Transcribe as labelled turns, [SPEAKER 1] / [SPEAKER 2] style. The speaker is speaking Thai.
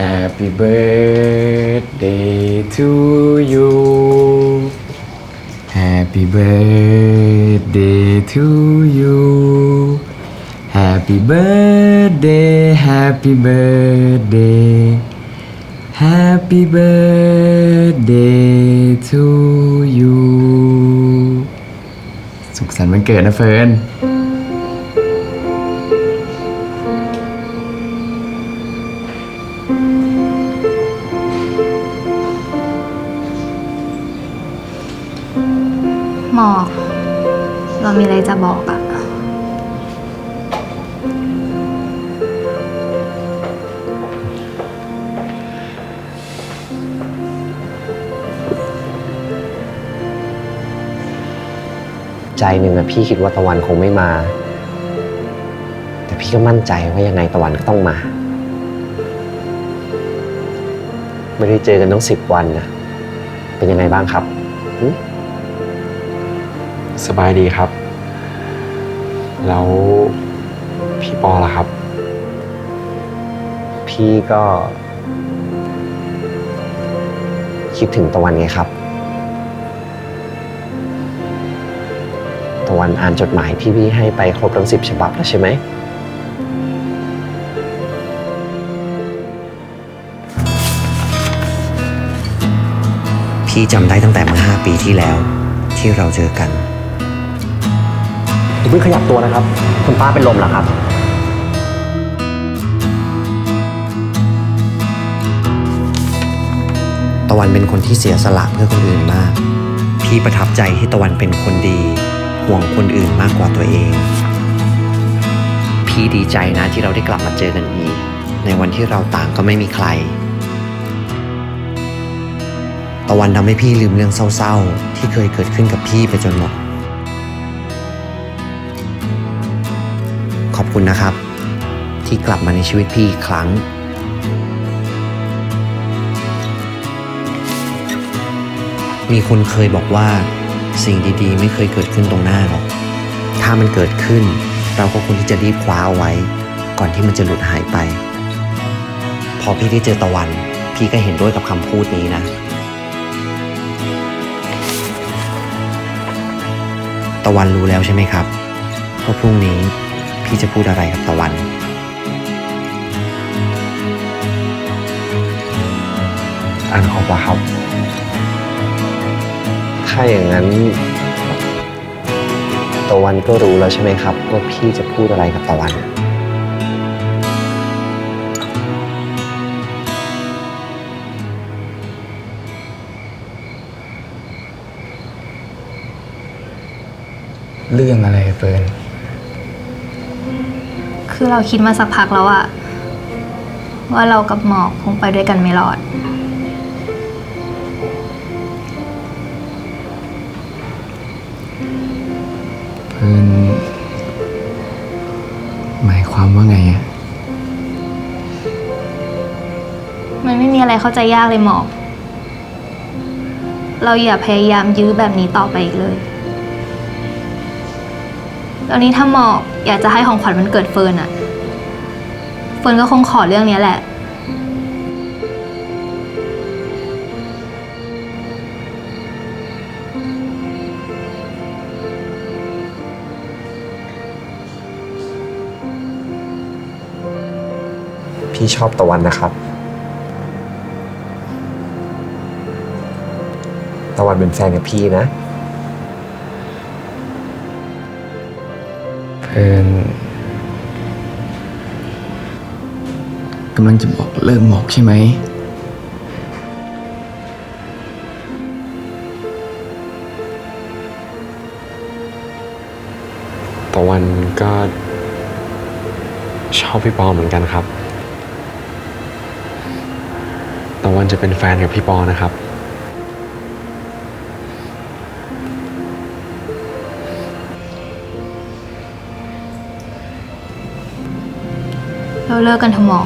[SPEAKER 1] Happy birthday to you Happy birthday to you Happy birthday Happy birthday Happy birthday to you สุขสันต์วันเกิดนะเฟิร์น
[SPEAKER 2] อก เรามีอะไรจะบอกอะ
[SPEAKER 3] ใจหนึ่งอะพี่คิดว่าตะวันคงไม่มา แต่พี่ก็มั่นใจว่ายังไงตะวันก็ต้องมา ไม่ได้เจอกันตั้งสิบวันนะเป็นยังไงบ้างครับ
[SPEAKER 4] สบายดีครับ แล้วพี่ปอล่ะครับ
[SPEAKER 3] พี่ก็ คิดถึงตะวันไงครับ ตะวันอ่านจดหมายที่พี่ให้ไปครบทั้งสิบฉบับแล้วใช่ไหม พี่จำได้ตั้งแต่เมื่อ5ปีที่แล้วที่เราเจอกัน อย่าเพิ่งขยับตัวนะครับ คุณป้าเป็นลมเหรอครับ ตะวันเป็นคนที่เสียสละเพื่อคนอื่นมาก พี่ประทับใจที่ตะวันเป็นคนดี ห่วงคนอื่นมากกว่าตัวเอง พี่ดีใจนะที่เราได้กลับมาเจอกันอีก ในวันที่เราต่างก็ไม่มีใคร ตะวันทำให้พี่ลืมเรื่องเศร้าๆ ที่เคยเกิดขึ้นกับพี่ไปจนหมด คุณนะครับ ที่กลับมาในชีวิตพี่อีกครั้ง มีคนเคยบอกว่าสิ่งดีๆ ไม่เคยเกิดขึ้นตรงหน้าหรอก ถ้ามันเกิดขึ้น เราก็ควรที่จะรีบคว้าเอาไว้ ก่อนที่มันจะหลุดหายไป พอพี่ได้เจอตะวัน พี่ก็เห็นด้วยกับคำพูดนี้นะ ตะวันรู้แล้วใช่ไหมครับว่าพรุ่งนี้ พี่จะพูดอะไรกับตะวัน
[SPEAKER 4] อ่านครบแล้วครับ
[SPEAKER 3] ถ้าอย่างนั้น ตะวันก็รู้แล้วใช่ไหมครับว่าพี่จะพูดอะไรกับตะวัน
[SPEAKER 1] เรื่องอะไรเฟิร์น
[SPEAKER 2] คือเราคิดมาสักพักแล้วอะว่าเรากับหมอกคงไปด้วยกันไม่รอด
[SPEAKER 1] เฟิร์นหมายความว่าไงอะ
[SPEAKER 2] มันไม่มีอะไรเข้าใจยากเลยหมอก เราอย่าพยายามยื้อแบบนี้ต่อไปอีกเลย ตอนนี้ถ้าหมอกอยากจะให้ของขวัญมันเกิดเฟิร์นอะเฟิร์นก็คงขอเรื่องนี้แหละ
[SPEAKER 3] พี่ชอบตะวันนะครับ ตะวันเป็นแฟนกับพี่นะ
[SPEAKER 1] เฟิร์นกำลังจะบอกเลิกหมอกใช่ไหม
[SPEAKER 4] ตะวันก็ชอบพี่ปอเหมือนกันครับ ตะวันจะเป็นแฟนกับพี่ปอนะครับ
[SPEAKER 2] เราเลิกกันเถอะหมอ